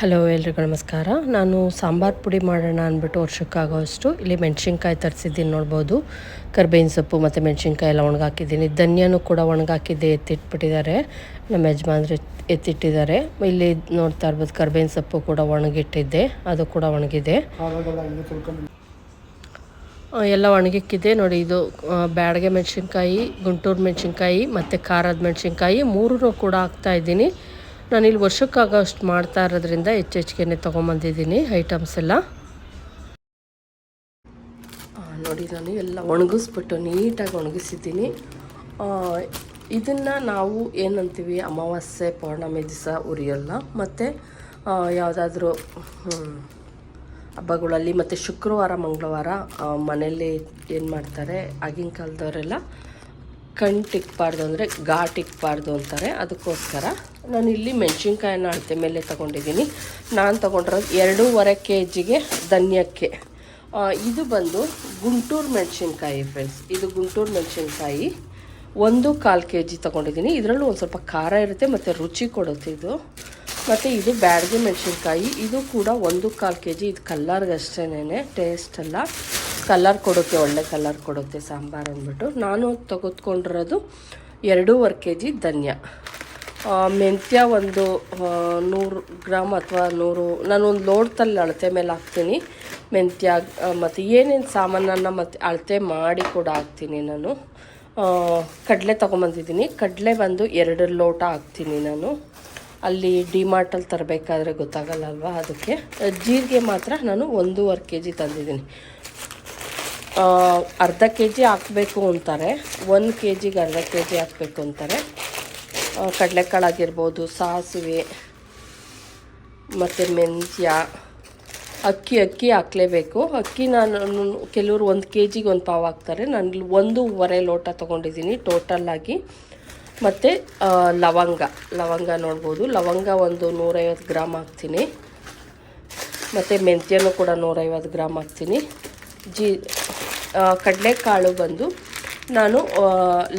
Hello ಎಲ್ರಿಗೂ ನಮಸ್ಕಾರ. ನಾನು ಸಾಂಬಾರು ಪುಡಿ ಮಾಡೋಣ ಅಂದ್ಬಿಟ್ಟು ವರ್ಷಕ್ಕಾಗೋಷ್ಟು ಇಲ್ಲಿ ಮೆಣಸಿನ್ಕಾಯಿ ತರಿಸಿದ್ದೀನಿ ನೋಡ್ಬೋದು. ಕರ್ಬೇವಿನ ಸೊಪ್ಪು ಮತ್ತು ಮೆಣಸಿನ್ಕಾಯಿ ಎಲ್ಲ ಒಣಗಾಕಿದ್ದೀನಿ. ಧನ್ಯನೂ ಕೂಡ ಒಣಗಾಕಿದ್ದೆ ಎತ್ತಿಟ್ಬಿಟ್ಟಿದ್ದಾರೆ. ನಮ್ಮ ಯಜಮಾನ್ರು ಎತ್ತಿಟ್ಟಿದ್ದಾರೆ. ಇಲ್ಲಿ ನೋಡ್ತಾ ಇರ್ಬೋದು ಕರ್ಬೇವಿನ ಸೊಪ್ಪು ಕೂಡ ಒಣಗಿಟ್ಟಿದ್ದೆ. ಅದು ಕೂಡ ಒಣಗಿದೆ. ಎಲ್ಲ ಒಣಗಿಕ್ಕಿದೆ. ನೋಡಿ, ಇದು ಬ್ಯಾಡಗೆ ಮೆಣಸಿನ್ಕಾಯಿ, ಗುಂಟೂರು ಮೆಣಸಿನ್ಕಾಯಿ ಮತ್ತು ಖಾರದ ಮೆಣಸಿನ್ಕಾಯಿ ಮೂರೂ ಕೂಡ ಹಾಕ್ತಾ ಇದ್ದೀನಿ. ನಾನಿಲ್ಲಿ ವರ್ಷಕ್ಕಾಗೋಷ್ಟು ಮಾಡ್ತಾ ಇರೋದ್ರಿಂದ ಹೆಚ್ಚು ಹೆಚ್ಚಿಗೆ ತೊಗೊಂಬಂದಿದ್ದೀನಿ ಐಟಮ್ಸ್ ಎಲ್ಲ. ನೋಡಿ, ನಾನು ಎಲ್ಲ ಒಣಗಿಸ್ಬಿಟ್ಟು ನೀಟಾಗಿ ಒಣಗಿಸಿದ್ದೀನಿ. ಇದನ್ನು ನಾವು ಏನಂತೀವಿ, ಅಮಾವಾಸ್ಯೆ, ಪೌರ್ಣಮಿ ದಿವಸ ಉರಿಯೋಲ್ಲ, ಮತ್ತು ಯಾವುದಾದ್ರೂ ಹಬ್ಬಗಳಲ್ಲಿ ಮತ್ತು ಶುಕ್ರವಾರ, ಮಂಗಳವಾರ ಮನೆಯಲ್ಲಿ ಏನು ಮಾಡ್ತಾರೆ, ಆಗಿನ ಕಾಲದವರೆಲ್ಲ ಕಣ್ಣು ಟಿಕ್ಬಾರ್ದು ಅಂದರೆ ಘಾಟ್ ಇಕ್ಬಾರ್ದು ಅಂತಾರೆ. ಅದಕ್ಕೋಸ್ಕರ ನಾನು ಇಲ್ಲಿ ಮೆಣಸಿನ್ಕಾಯಿನ ಅಳತೆ ಮೇಲೆ ತೊಗೊಂಡಿದ್ದೀನಿ. ನಾನು ತೊಗೊಂಡಿರೋದು ಎರಡೂವರೆ ಕೆ ಜಿಗೆ ಧನ್ಯಕ್ಕೆ ಇದು ಬಂದು ಗುಂಟೂರು ಮೆಣಸಿನ್ಕಾಯಿ ಫ್ರೆಂಡ್ಸ್ ಇದು ಗುಂಟೂರು ಮೆಣಸಿನ್ಕಾಯಿ ಒಂದು ಕಾಲು ಕೆ ಜಿ ತೊಗೊಂಡಿದ್ದೀನಿ. ಇದರಲ್ಲೂ ಒಂದು ಸ್ವಲ್ಪ ಖಾರ ಇರುತ್ತೆ ಮತ್ತು ರುಚಿ ಕೊಡುತ್ತೆ ಇದು. ಮತ್ತು ಇದು ಬ್ಯಾಡಗೆ ಮೆಣಸಿನ್ಕಾಯಿ. ಇದು ಕೂಡ ಒಂದು ಕಾಲು ಕೆ ಜಿ ಇದು ಕಲ್ಲರ್ಗಷ್ಟೇನೆ ಟೇಸ್ಟ್ ಅಲ್ಲ ಕಲರ್ ಕೊಡುತ್ತೆ, ಒಳ್ಳೆ ಕಲರ್ ಕೊಡುತ್ತೆ ಸಾಂಬಾರು ಅಂದ್ಬಿಟ್ಟು. ನಾನು ತೆಗೆದುಕೊಂಡಿರೋದು ಎರಡೂವರೆ ಕೆ ಜಿ ಧನ್ಯ ಮೆಂತ್ಯ ಒಂದು ನೂರು ಗ್ರಾಮ್ ಅಥವಾ ನೂರು, ನಾನು ಒಂದು ಲೋಡ್ದಲ್ಲಿ ಅಳತೆ ಮೇಲೆ ಹಾಕ್ತೀನಿ ಮೆಂತ್ಯ ಮತ್ತು ಏನೇನು ಸಾಮಾನನ್ನು ಮತ್ತು ಅಳತೆ ಮಾಡಿ ಕೂಡ ಹಾಕ್ತೀನಿ ನಾನು. ಕಡಲೆ ತೊಗೊಂಬಂದಿದ್ದೀನಿ. ಕಡಲೆ ಬಂದು ಎರಡು ಲೋಟ ಹಾಕ್ತೀನಿ ನಾನು. ಅಲ್ಲಿ ಡಿಮಾರ್ಟಲ್ಲಿ ತರಬೇಕಾದ್ರೆ ಗೊತ್ತಾಗಲ್ಲಲ್ವಾ ಅದಕ್ಕೆ. ಜೀರಿಗೆ ಮಾತ್ರ ನಾನು ಒಂದೂವರೆ ಕೆ ಜಿ ತಂದಿದ್ದೀನಿ. ಅರ್ಧ ಕೆ ಜಿ ಹಾಕಬೇಕು ಅಂತಾರೆ. ಒಂದು ಕೆ ಜಿಗೆ ಅರ್ಧ ಕೆ ಜಿ ಹಾಕಬೇಕು ಅಂತಾರೆ. ಕಡಲೆಕಾಳು ಆಗಿರ್ಬೋದು, ಸಾಸಿವೆ, ಮತ್ತು ಮೆಂತ್ಯ, ಅಕ್ಕಿ ಅಕ್ಕಿ ಹಾಕಲೇಬೇಕು. ಅಕ್ಕಿ ನಾನು, ಕೆಲವರು ಒಂದು ಕೆ ಜಿಗೆ ಒಂದು ಪಾವು ಹಾಕ್ತಾರೆ. ನಾನು ಒಂದೂವರೆ ಲೋಟ ತೊಗೊಂಡಿದ್ದೀನಿ ಟೋಟಲ್ಲಾಗಿ ಮತ್ತು ಲವಂಗ. ಲವಂಗ ನೋಡ್ಬೋದು. ಲವಂಗ ಒಂದು ನೂರೈವತ್ತು ಗ್ರಾಮ್ ಹಾಕ್ತೀನಿ. ಮತ್ತು ಮೆಂತ್ಯನೂ ಕೂಡ ನೂರೈವತ್ತು ಗ್ರಾಮ್ ಹಾಕ್ತೀನಿ. ಜೀ ಕಡಲೆಕಾಳು ಬಂದು ನಾನು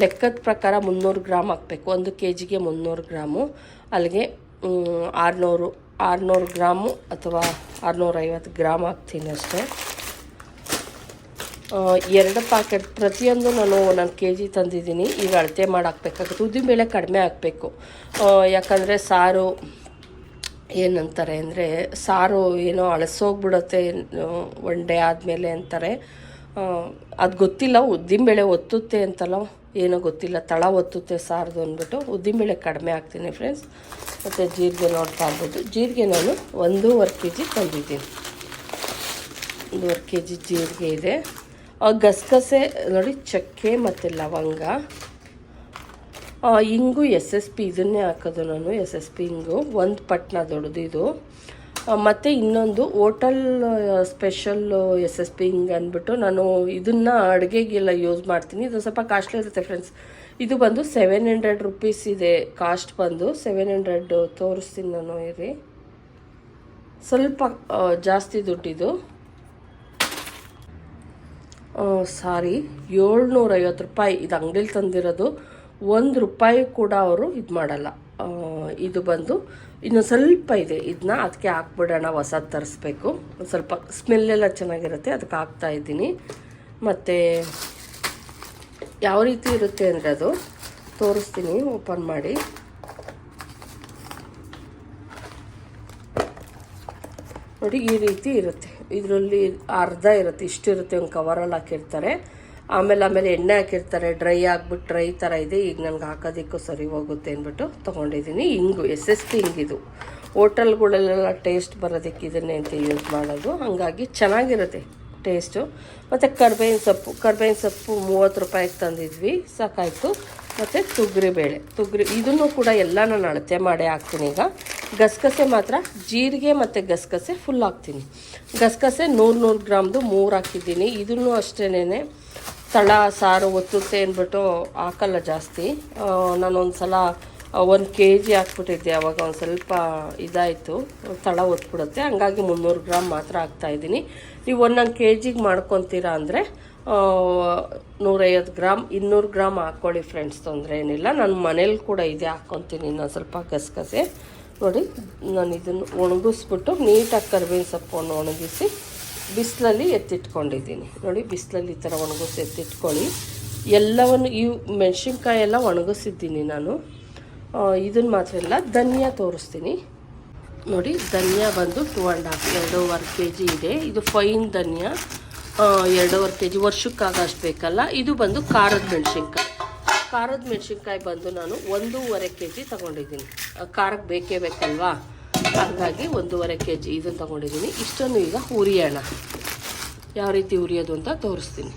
ಲೆಕ್ಕದ ಪ್ರಕಾರ ಮುನ್ನೂರು ಗ್ರಾಮ್ ಹಾಕಬೇಕು. ಒಂದು ಕೆ ಜಿಗೆ ಮುನ್ನೂರು ಗ್ರಾಮು, ಅಲ್ಲಿಗೆ ಆರುನೂರು ಆರುನೂರು ಗ್ರಾಮು ಅಥವಾ ಆರುನೂರೈವತ್ತು ಗ್ರಾಮ್ ಹಾಕ್ತೀನಿ ಅಷ್ಟೇ. ಎರಡು ಪ್ಯಾಕೆಟ್ ಪ್ರತಿಯೊಂದು ನಾನು ಒಂದೊಂದು ಕೆ ಜಿ ತಂದಿದ್ದೀನಿ. ಈಗ ಅಳತೆ ಮಾಡಿ ಹಾಕ್ಬೇಕಾಗುತ್ತೆ. ಮೇಲೆ ಕಡಿಮೆ ಹಾಕಬೇಕು. ಯಾಕಂದರೆ ಸಾರು, ಏನಂತಾರೆ ಅಂದರೆ, ಸಾರು ಏನೋ ಅಳಸೋಗ್ಬಿಡುತ್ತೆ ಒನ್ ಡೇ ಆದಮೇಲೆ ಅಂತಾರೆ. ಅದು ಗೊತ್ತಿಲ್ಲ ಉದ್ದಿನಬೇಳೆ ಒತ್ತುತ್ತೆ ಅಂತಲ್ಲ, ಏನೋ ಗೊತ್ತಿಲ್ಲ, ತಳ ಒತ್ತುತ್ತೆ ಸಾರದು ಅಂದ್ಬಿಟ್ಟು ಉದ್ದಿನಬೇಳೆ ಕಡಿಮೆ ಹಾಕ್ತೀನಿ ಫ್ರೆಂಡ್ಸ್ ಮತ್ತು ಜೀರಿಗೆ ನೋಡ್ತಾ ಇರ್ಬೋದು. ಜೀರಿಗೆ ನಾನು ಒಂದೂವರೆ ಕೆ ಜಿ ತಂದಿದ್ದೀನಿ. ಒಂದೂವರೆ ಕೆ ಜಿ ಜೀರಿಗೆ ಇದೆ. ಗಸಗಸೆ, ನೋಡಿ, ಚಕ್ಕೆ ಮತ್ತು ಲವಂಗ. ಇಂಗು ಎಸ್ ಎಸ್ ಪಿ, ಇದನ್ನೇ ಹಾಕೋದು ನಾನು, ಎಸ್ ಎಸ್ ಪಿ ಇಂಗು. ಒಂದು ಪಟ್ನ ದೊಡ್ಡದು ಇದು ಮತ್ತು ಇನ್ನೊಂದು hotel special S S P ಹಿಂಗೆ ಅಂದ್ಬಿಟ್ಟು ನಾನು ಇದನ್ನು ಅಡುಗೆಗೆಲ್ಲ ಯೂಸ್ ಮಾಡ್ತೀನಿ. ಇದು ಸ್ವಲ್ಪ ಕಾಸ್ಟ್ಲಿ ಇರುತ್ತೆ ಫ್ರೆಂಡ್ಸ್ ಇದು ಬಂದು ಸೆವೆನ್ ಹಂಡ್ರೆಡ್ ರುಪೀಸ್ ಇದೆ. ಕಾಸ್ಟ್ ಬಂದು ಸೆವೆನ್ ಹಂಡ್ರೆಡ್ ತೋರಿಸ್ತೀನಿ ನಾನು, ಇರಿ. ಸ್ವಲ್ಪ ಜಾಸ್ತಿ ದುಡ್ಡಿದು. ಸಾರಿ, ಏಳ್ನೂರೈವತ್ತು ರೂಪಾಯಿ. ಇದು ಅಂಗಡಿಲಿ ತಂದಿರೋದು. ಒಂದು ರೂಪಾಯಿ ಕೂಡ ಅವರು ಇದು ಮಾಡಲ್ಲ. ಇದು ಬಂದು ಇನ್ನು ಸ್ವಲ್ಪ ಇದೆ. ಇದನ್ನ ಅದಕ್ಕೆ ಹಾಕ್ಬಿಡೋಣ, ಹೊಸದು ತರಿಸ್ಬೇಕು. ಒಂದು ಸ್ವಲ್ಪ ಸ್ಮೆಲ್ಲೆಲ್ಲ ಚೆನ್ನಾಗಿರುತ್ತೆ ಅದಕ್ಕೆ ಹಾಕ್ತಾ ಇದ್ದೀನಿ. ಮತ್ತು ಯಾವ ರೀತಿ ಇರುತ್ತೆ ಅಂದರೆ ಅದು ತೋರಿಸ್ತೀನಿ, ಓಪನ್ ಮಾಡಿ. ನೋಡಿ ಈ ರೀತಿ ಇರುತ್ತೆ. ಇದರಲ್ಲಿ ಅರ್ಧ ಇರುತ್ತೆ, ಇಷ್ಟಿರುತ್ತೆ, ಒಂದು ಕವರಲ್ಲಿ ಹಾಕಿರ್ತಾರೆ. ಆಮೇಲೆ ಆಮೇಲೆ ಎಣ್ಣೆ ಹಾಕಿರ್ತಾರೆ ಡ್ರೈ ಆಗ್ಬಿಟ್ಟು ಡ್ರೈ ಥರ ಇದೆ, ಈಗ ನನಗೆ ಹಾಕೋದಕ್ಕೂ ಸರಿ ಹೋಗುತ್ತೆ ಅಂದ್ಬಿಟ್ಟು ತೊಗೊಂಡಿದ್ದೀನಿ ಹಿಂಗು, ಎಸ್ ಎಸ್ ಪಿ ಹಿಂಗಿದು. ಹೋಟೆಲ್ಗಳಲ್ಲೆಲ್ಲ ಟೇಸ್ಟ್ ಬರೋದಕ್ಕೆ ಇದನ್ನೇ ಅಂತ ಯೂಸ್ ಮಾಡೋದು. ಹಾಗಾಗಿ ಚೆನ್ನಾಗಿರುತ್ತೆ ಟೇಸ್ಟು ಮತ್ತು ಕರ್ಬೇವಿನ ಸೊಪ್ಪು ಕರ್ಬೇವಿನ ಸೊಪ್ಪು ಮೂವತ್ತು ರೂಪಾಯಿಗೆ ತಂದಿದ್ವಿ, ಸಾಕಾಯಿತು. ಮತ್ತು ತೊಗರಿಬೇಳೆ ತುಗ್ರಿ, ಇದನ್ನು ಕೂಡ ಎಲ್ಲ ನಾನು ಅಳತೆ ಮಾಡಿ ಹಾಕ್ತೀನಿ ಈಗ. ಗಸಗಸೆ ಮಾತ್ರ, ಜೀರಿಗೆ ಮತ್ತು ಗಸಗಸೆ ಫುಲ್ ಹಾಕ್ತೀನಿ. ಗಸಗಸೆ ನೂರು ನೂರು ಗ್ರಾಮ್ದು ಮೂರು ಹಾಕಿದ್ದೀನಿ. ಇದನ್ನು ಅಷ್ಟೇನೆ ತಳ, ಸಾರು, ಒತ್ತುತ್ತೆ ಅಂದ್ಬಿಟ್ಟು ಹಾಕಲ್ಲ ಜಾಸ್ತಿ. ನಾನು ನಾನೊಂದು ಸಲ ಒಂದು ಕೆ ಜಿ ಹಾಕ್ಬಿಟ್ಟಿದ್ದೆ, ಅವಾಗ ಒಂದು ಸ್ವಲ್ಪ ಇದಾಯಿತು, ತಳ ಒತ್ಬಿಡುತ್ತೆ. ಹಂಗಾಗಿ ಮುನ್ನೂರು ಗ್ರಾಮ್ ಮಾತ್ರ ಹಾಕ್ತಾಯಿದ್ದೀನಿ ನೀವು ಒಂದೊಂದು ಕೆ ಜಿಗೆ ಮಾಡ್ಕೊತೀರಾ ಅಂದರೆ ನೂರೈವತ್ತು ಗ್ರಾಮ್ ಇನ್ನೂರು ಗ್ರಾಮ್ ಹಾಕ್ಕೊಳ್ಳಿ ಫ್ರೆಂಡ್ಸ್, ತೊಂದರೆ ಏನಿಲ್ಲ. ನಾನು ಮನೇಲಿ ಕೂಡ ಇದೆ, ಹಾಕ್ಕೊತೀನಿ ಇನ್ನೊಂದು ಸ್ವಲ್ಪ ಗಸಗಸೆ. ನೋಡಿ, ನಾನು ಇದನ್ನು ಒಣಗಿಸ್ಬಿಟ್ಟು ನೀಟಾಗಿ ಕರ್ಬೇವಿನ ಸೊಪ್ಪನ್ನು ಒಣಗಿಸಿ ಬಿಸಿಲಲ್ಲಿ ಎತ್ತಿಟ್ಕೊಂಡಿದ್ದೀನಿ. ನೋಡಿ, ಬಿಸಿಲಲ್ಲಿ ಈ ಥರ ಒಣಗಿಸಿ ಎತ್ತಿಟ್ಕೊಳ್ಳಿ. ಎಲ್ಲವನ್ನು, ಈ ಮೆಣಸಿನ್ಕಾಯಿ ಎಲ್ಲ ಒಣಗಿಸಿದ್ದೀನಿ ನಾನು. ಇದನ್ನು ಮಾತ್ರ ಇಲ್ಲ ಧನಿಯಾ ತೋರಿಸ್ತೀನಿ. ನೋಡಿ, ಧನಿಯಾ ಬಂದು ಟೂ ಆ್ಯಂಡ್ ಹಾಫ್ ಎರಡೂವರೆ ಕೆ ಜಿ ಇದೆ. ಇದು ಫೈನ್ ಧನಿಯಾ. ಎರಡೂವರೆ ಕೆ ಜಿ ವರ್ಷಕ್ಕಾಗಷ್ಟು ಬೇಕಲ್ಲ. ಇದು ಬಂದು ಖಾರದ ಮೆಣಸಿನ್ಕಾಯಿ. ಖಾರದ ಮೆಣಸಿನ್ಕಾಯಿ ಬಂದು ನಾನು ಒಂದೂವರೆ ಕೆ ಜಿ ತೊಗೊಂಡಿದ್ದೀನಿ ಖಾರಕ್ಕೆ ಬೇಕೇ ಬೇಕಲ್ವಾ? ಹಾಗಾಗಿ ಒಂದೂವರೆ ಕೆ ಜಿ ಇದನ್ನು ತೊಗೊಂಡಿದ್ದೀನಿ. ಇಷ್ಟನ್ನು ಈಗ ಹುರಿಯೋಣ. ಯಾವ ರೀತಿ ಹುರಿಯೋದು ಅಂತ ತೋರಿಸ್ತೀನಿ.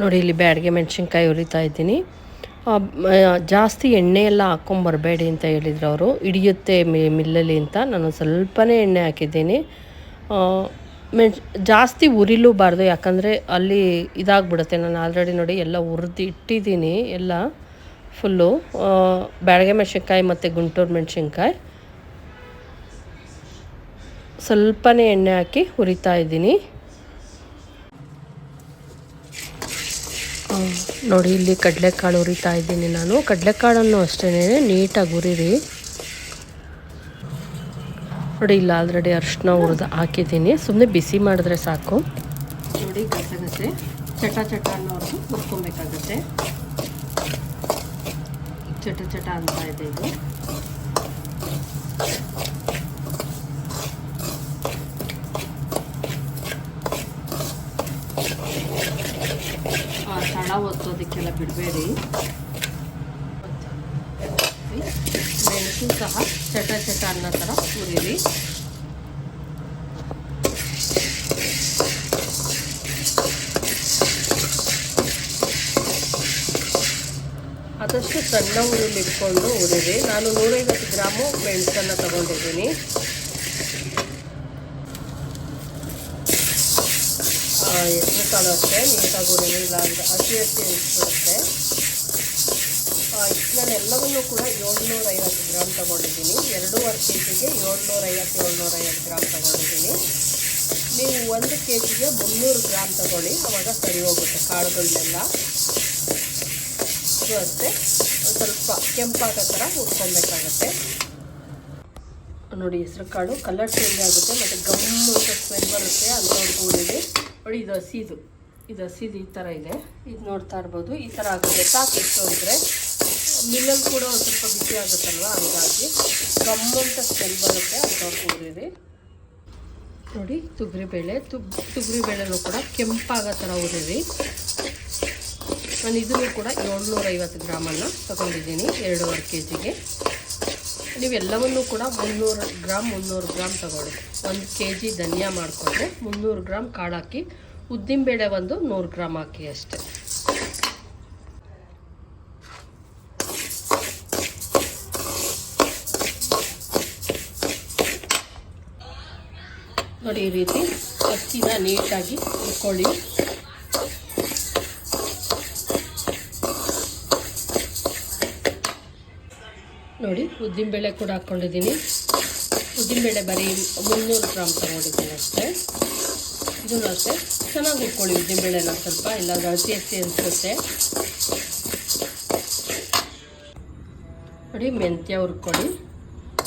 ನೋಡಿ, ಇಲ್ಲಿ ಬ್ಯಾಡಿಗೆ ಮೆಣಸಿನ್ಕಾಯಿ ಉರಿತಾ ಇದ್ದೀನಿ. ಜಾಸ್ತಿ ಎಣ್ಣೆ ಎಲ್ಲ ಹಾಕ್ಕೊಂಬರಬೇಡಿ ಅಂತ ಹೇಳಿದ್ರು ಅವರು. ಹಿಡಿಯುತ್ತೆ ಮಿಲ್ಲಲ್ಲಿ ಅಂತ. ನಾನು ಸ್ವಲ್ಪನೇ ಎಣ್ಣೆ ಹಾಕಿದ್ದೀನಿ. ಮೆಣ್, ಜಾಸ್ತಿ ಉರಿಲೂಬಾರ್ದು, ಯಾಕಂದರೆ ಅಲ್ಲಿ ಇದಾಗ್ಬಿಡುತ್ತೆ. ನಾನು ಆಲ್ರೆಡಿ ನೋಡಿ ಎಲ್ಲ ಹುರಿದು ಇಟ್ಟಿದ್ದೀನಿ, ಎಲ್ಲ ಫುಲ್ಲು. ಬ್ಯಾಡಗೆ ಮೆಣಸಿನ್ಕಾಯಿ ಮತ್ತು ಗುಂಟೂರು ಮೆಣಸಿನ್ಕಾಯಿ. ಸ್ವಲ್ಪನೇ ಎಣ್ಣೆ ಹಾಕಿ ಹುರಿತಾ ಇದ್ದೀನಿ. ನೋಡಿ, ಇಲ್ಲಿ ಕಡಲೆಕಾಳು ಹುರಿತಾ ಇದ್ದೀನಿ ನಾನು. ಕಡಲೆಕಾಳನ್ನು ಅಷ್ಟೇ ನೀಟಾಗಿ ಹುರಿರಿ ನೋಡಿ, ಇಲ್ಲ ಆಲ್ರೆಡಿ ಅರಿಶಿನ ಹುರಿದು ಹಾಕಿದ್ದೀನಿ. ಸುಮ್ಮನೆ ಬಿಸಿ ಮಾಡಿದ್ರೆ ಸಾಕು. ನೋಡಿ ಗಸಗಸೆ ಚಟ ಚಟ ಅನ್ನೋರ್ಗು ಹುರ್ಕೊಬೇಕಾಗತ್ತೆ. ಚಟ ಚಟ ಅಂತ ಇದೆ ಇದು ಆ, ತಳ ಒತ್ತೋದಕ್ಕೆಲ್ಲ ಬಿಡಬೇಡಿ ಮೆಣಸು ಸಹ ಚಟ ಚಟ ಅನ್ನೋ ಥರ ಹುರಿರಿ ಆದಷ್ಟು ಸಣ್ಣ ಉರಿಲಿ ಇಟ್ಕೊಂಡು ಹುರಿರಿ ನಾನು ನೂರೈವತ್ತು ಗ್ರಾಮು ಮೆಣಸನ್ನು ತಗೊಂಡಿದ್ದೀನಿ ಹೆಸರು ಕಾಳು ಅಷ್ಟೇ ನೀಟಾಗಿ ಹುರಿರಿ ಇಲ್ಲ ಅಂದರೆ ಹಸಿ ಹಸಿ ಇಟ್ಬಿಡುತ್ತೆ ನಾನೆಲ್ಲವನ್ನೂ ಕೂಡ ಏಳ್ನೂರ ಐವತ್ತು ಗ್ರಾಮ್ ತಗೊಂಡಿದ್ದೀನಿ. ಎರಡೂವರೆ ಕೆ ಜಿಗೆ ಏಳ್ನೂರ ಐವತ್ತು ಏಳ್ನೂರ ಐವತ್ತು ಗ್ರಾಮ್ ತಗೊಂಡಿದ್ದೀನಿ ನೀವು ಒಂದು ಕೆ ಜಿಗೆ ಮುನ್ನೂರು ಗ್ರಾಮ್ ತಗೊಳ್ಳಿ ಆವಾಗ ಸರಿ ಹೋಗುತ್ತೆ ಕಾಳುಗಳನ್ನೆಲ್ಲ ಇದು ಅಷ್ಟೇ ಒಂದು ಸ್ವಲ್ಪ ಕೆಂಪಾಗೋ ಥರ ಹುರ್ಕೊಬೇಕಾಗತ್ತೆ ನೋಡಿ, ಹೆಸರು ಕಾಳು ಕಲರ್ ಚೇಂಜ್ ಆಗುತ್ತೆ, ಮತ್ತು ಗಮ್ ಅಂತ ಸ್ಮೆಲ್ ಬರುತ್ತೆ ಅಂಥವ್ರಿಗೆ ಉಳಿರಿ ನೋಡಿ, ಇದು ಹಸಿದು. ಇದು ಹಸಿದು ಈ ಥರ ಇದೆ. ಇದು ನೋಡ್ತಾ ಇರ್ಬೋದು. ಈ ಥರ ಆಗುತ್ತೆ. ಸಾಕು ಎಷ್ಟು ಅಂದರೆ ಮಿಲ್ಲಲ್ಲಿ ಕೂಡ ಒಂದು ಸ್ವಲ್ಪ ಬಿಸಿ ಆಗುತ್ತಲ್ವ? ಹಂಗಾಗಿ ಗಮ್ ಅಂತ ಸ್ಮೆಲ್ ಬರುತ್ತೆ ಅಂಥವ್ರಿಗೆ ಇದೆ ನೋಡಿ, ತೊಗರಿಬೇಳೆ. ತುಗ್, ತೊಗರಿಬೇಳೆನೂ ಕೂಡ ಕೆಂಪಾಗೋ ಥರ ಉರಿರಿ. ನಾನು ಇದನ್ನು ಕೂಡ ಏಳ್ನೂರೈವತ್ತು ಗ್ರಾಮನ್ನು ತಗೊಂಡಿದ್ದೀನಿ, ಎರಡೂವರೆ ಕೆ ಜಿಗೆ ನೀವೆಲ್ಲವನ್ನೂ ಕೂಡ ಮುನ್ನೂರು ಗ್ರಾಮ್ ಮುನ್ನೂರು ಗ್ರಾಮ್ ತಗೊಳ್ಳಿ. ಒಂದು ಕೆ ಜಿ ಧನಿಯಾ ಮಾಡಿಕೊಂಡ್ರೆ ಮುನ್ನೂರು ಗ್ರಾಮ್ ಕಾಳು ಹಾಕಿ ಉದ್ದಿನಬೇಳೆ ಒಂದು ನೂರು ಗ್ರಾಮ್ ಹಾಕಿ ಅಷ್ಟೆ. ನೋಡಿ ಈ ರೀತಿ ಅಕ್ಕಿನ ನೀಟಾಗಿ ಇಟ್ಕೊಳ್ಳಿ ನೋಡಿ. ಉದ್ದಿನಬೇಳೆ ಕೂಡ ಹಾಕ್ಕೊಂಡಿದ್ದೀನಿ. ಉದ್ದಿನಬೇಳೆ ಬರೀ ಮುನ್ನೂರು ಗ್ರಾಮ್ ತಗೊಂಡಿದ್ದೀನಿ ಅಷ್ಟೇ. ಇದನ್ನು ಅಷ್ಟೇ. ಚೆನ್ನಾಗಿ ಹುರ್ಕೊಳ್ಳಿ ಉದ್ದಿನಬೇಳೆನ ಸ್ವಲ್ಪ. ಇಲ್ಲ ಅತಿ ಹಸಿ ಅನಿಸುತ್ತೆ. ನೋಡಿ, ಮೆಂತ್ಯ ಹುರ್ಕೊಳ್ಳಿ.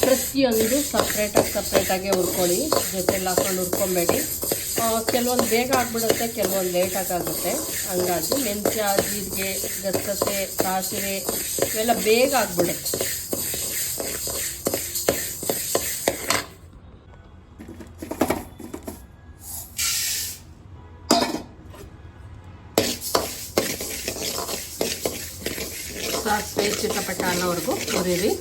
ಪ್ರತಿಯೊಂದು ಸಪ್ರೇಟಾಗಿ ಸಪ್ರೇಟಾಗೆ ಹುರ್ಕೊಳ್ಳಿ. ಜೊತೆಲಿ ಹಾಕೊಂಡು ಹುರ್ಕೊಬೇಡಿ. ಕೆಲವೊಂದು ಬೇಗ ಆಗಿಬಿಡುತ್ತೆ, ಕೆಲವೊಂದು ಲೇಟಾಗಿ ಆಗುತ್ತೆ. ಹಂಗಾಗಿ ಮೆಂತ್ಯ, ಜೀರಿಗೆ, ಗಸಗಸೆ ಸಾಸಿವೆ ಇವೆಲ್ಲ ಬೇಗ ಆಗಿಬಿಡುತ್ತೆ. ಅನ್ನೋವರೆಗೂ ಹುರಿರಿ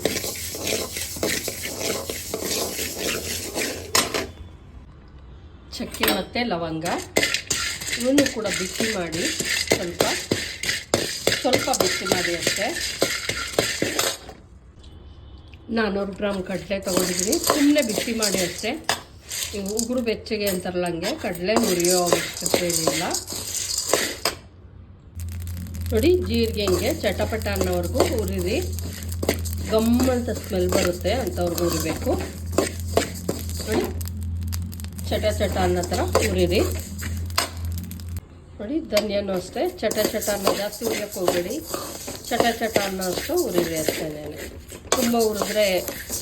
ಚಕ್ಕೆ ಮತ್ತು ಲವಂಗ ಇವನು ಕೂಡ ಬಿಸಿ ಮಾಡಿ ಸ್ವಲ್ಪ ಸ್ವಲ್ಪ ಬಿಸಿ ಮಾಡಿ ಅಷ್ಟೇ. ನಾನ್ನೂರು ಗ್ರಾಮ್ ಕಡಲೆ ತೊಗೊಂಡಿದ್ದೀನಿ. ಸುಮ್ಮನೆ ಬಿಸಿ ಮಾಡಿ ಅಷ್ಟೇ. ನೀವು ಉಗುರು ಬೆಚ್ಚಗೆ ಅಂತಾರಲ್ಲ ಹಂಗೆ, ಕಡಲೆ ಮುರಿಯೋ ಅವಶ್ಯಕತೆ ಏನಿಲ್ಲ. ನೋಡಿ, ಜೀರಿಗೆ ಹಿಂಗೆ, ಚಟಪಟ ಅನ್ನೋವರೆಗೂ ಹುರಿರಿ. ಗಮ್ ಅಂತ ಸ್ಮೆಲ್ ಬರುತ್ತೆ ಅಂಥವ್ರಿಗೂ ಹುರಿಬೇಕು. ನೋಡಿ, ಚಟ ಚಟ ಅನ್ನೋ ಥರ ಹುರಿರಿ. ನೋಡಿ, ಧನ್ಯನೂ ಅಷ್ಟೇ, ಚಟ ಚಟ ಅನ್ನ ಜಾಸ್ತಿ ಹುರಿಯೋಕ್ಕೆ ಹೋಗಬೇಡಿ. ಚಟ ಚಟ ಅನ್ನೋ ಅಷ್ಟು ಹುರಿರಿ ಅಷ್ಟೇ ತುಂಬ ಹುರಿದ್ರೆ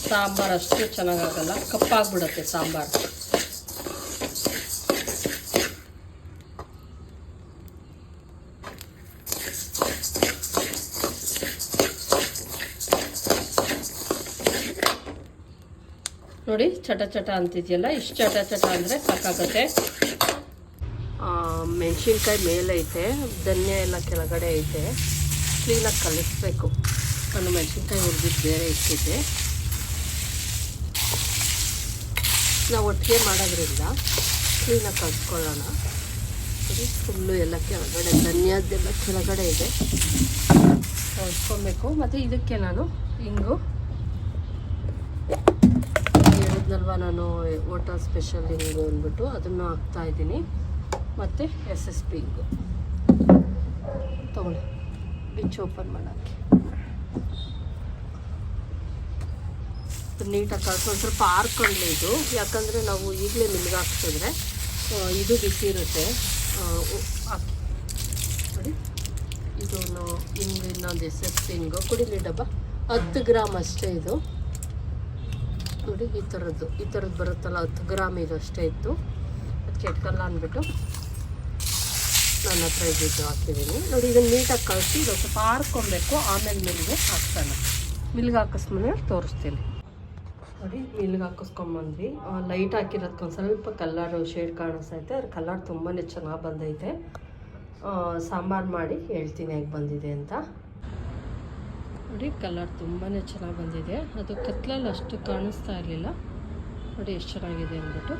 ಸಾಂಬಾರು ಅಷ್ಟು ಚೆನ್ನಾಗಾಗಲ್ಲ, ಕಪ್ಪಾಗ್ಬಿಡುತ್ತೆ ಸಾಂಬಾರು. ನೋಡಿ ಚಟ ಚಟ ಅಂತಿದೆಯಲ್ಲ ಇಷ್ಟು ಚಟ ಚಟ ಅಂದರೆ ಸಾಕಾಗುತ್ತೆ. ಮೆಣಸಿನ್ಕಾಯಿ ಮೇಲೆ ಐತೆ ಧನ್ಯ ಎಲ್ಲ ಕೆಳಗಡೆ ಐತೆ. ಕ್ಲೀನಾಗಿ ಕಲಿಸ್ಬೇಕು. ನಾನು ಮೆಣಸಿನ್ಕಾಯಿ ಹುರಿದಿದ್ದು ಬೇರೆ ಇಟ್ಟಿದ್ದೆ. ನಾವು ಒಟ್ಟಿಗೆ ಮಾಡೋದ್ರಿಂದ ಕ್ಲೀನಾಗಿ ಕಲಿಸ್ಕೊಳ್ಳೋಣ. ನೋಡಿ ಫುಲ್ಲು ಎಲ್ಲ ಕೆಳಗಡೆ ಧನ್ಯದ್ದೆಲ್ಲ ಕೆಳಗಡೆ ಇದೆ. ಕಲಿಸ್ಕೊಬೇಕು. ಮತ್ತು ಇದಕ್ಕೆ ನಾನು ಹಿಂಗು ಹೇಳಿದ್ನಲ್ವ ನಾನು ವಾಟರ್ ಸ್ಪೆಷಲ್ ಹಿಂಗು ಅಂದ್ಬಿಟ್ಟು ಅದನ್ನು ಹಾಕ್ತಾ ಇದ್ದೀನಿ. ಮತ್ತು ಎಸ್ ಎಸ್ ಪಿ ಹಿಂಗು ತೊಗೊಳ್ಳಿ. ಬಿಚ್ಚು ಓಪನ್ ಮಾಡೋಕ್ಕೆ. ನೀಟಾಗಿ ಕಳ್ಸಿ ಒಂದು ಸ್ವಲ್ಪ ಆರ್ಕೊಂಡ್ಲಿ ಇದು. ಯಾಕಂದರೆ ನಾವು ಈಗಲೇ ಮಿಲ್ಗೆ ಹಾಕ್ಸಿದ್ರೆ ಇದು ಬಿಸಿ ಇರುತ್ತೆ ಹಾಕಿ ನೋಡಿ. ಇದು ಹಿಂಗೆ ಇನ್ನೊಂದು ಎಸ್ ಎಸ್ ಪಿ ಹಿಂಗು ಕುಡಿಲಿ ಡಬ್ಬ. ಹತ್ತು ಗ್ರಾಮ್ ಅಷ್ಟೇ ಇದು. ನೋಡಿ, ಈ ಥರದ್ದು ಈ ಥರದ್ದು ಬರುತ್ತಲ್ಲ, ಹತ್ತು ಗ್ರಾಮ್ ಇದು ಅಷ್ಟೇ ಇತ್ತು. ಅದಕ್ಕೆ ಇಟ್ಕಲ್ಲ ಅಂದ್ಬಿಟ್ಟು ನನ್ನ ಹತ್ರ ಇದ್ದಿದ್ದು ಹಾಕಿದ್ದೀನಿ. ನೋಡಿ, ಇದನ್ನು ನೀಟಾಗಿ ಕಳಿಸಿ ಇದು ಸ್ವಲ್ಪ ಹಾರ್ಕೊಬೇಕು ಆಮೇಲೆ ಮಿಲ್ಗೆ ಹಾಕ್ಸೋಣ. ಮಿಲ್ಗೆ ಹಾಕಿಸ್ಮೇಲೆ ತೋರಿಸ್ತೀನಿ. ನೋಡಿ, ಮಿಲ್ಗೆ ಹಾಕಿಸ್ಕೊಂಬಂದ್ವಿ. ಲೈಟ್ ಹಾಕಿರೋದಕ್ಕೆ ಒಂದು ಸ್ವಲ್ಪ ಕಲ್ಲರು ಶೇಡ್ ಕಾಣಿಸ್ತೈತೆ ಅದ್ರ ಕಲರ್ ತುಂಬಾ ಚೆನ್ನಾಗಿ ಬಂದೈತೆ. ಸಾಂಬಾರು ಮಾಡಿ ಹೇಳ್ತೀನಿ ಹೇಗೆ ಬಂದಿದೆ ಅಂತ. ನೋಡಿ ಕಲರ್ ತುಂಬಾ ಚೆನ್ನಾಗಿ ಬಂದಿದೆ. ಅದು ಕತ್ಲಲ್ಲಿ ಅಷ್ಟು ಕಾಣಿಸ್ತಾ ಇರಲಿಲ್ಲ. ನೋಡಿ ಎಷ್ಟು ಚೆನ್ನಾಗಿದೆ ಅಂದ್ಬಿಟ್ಟು.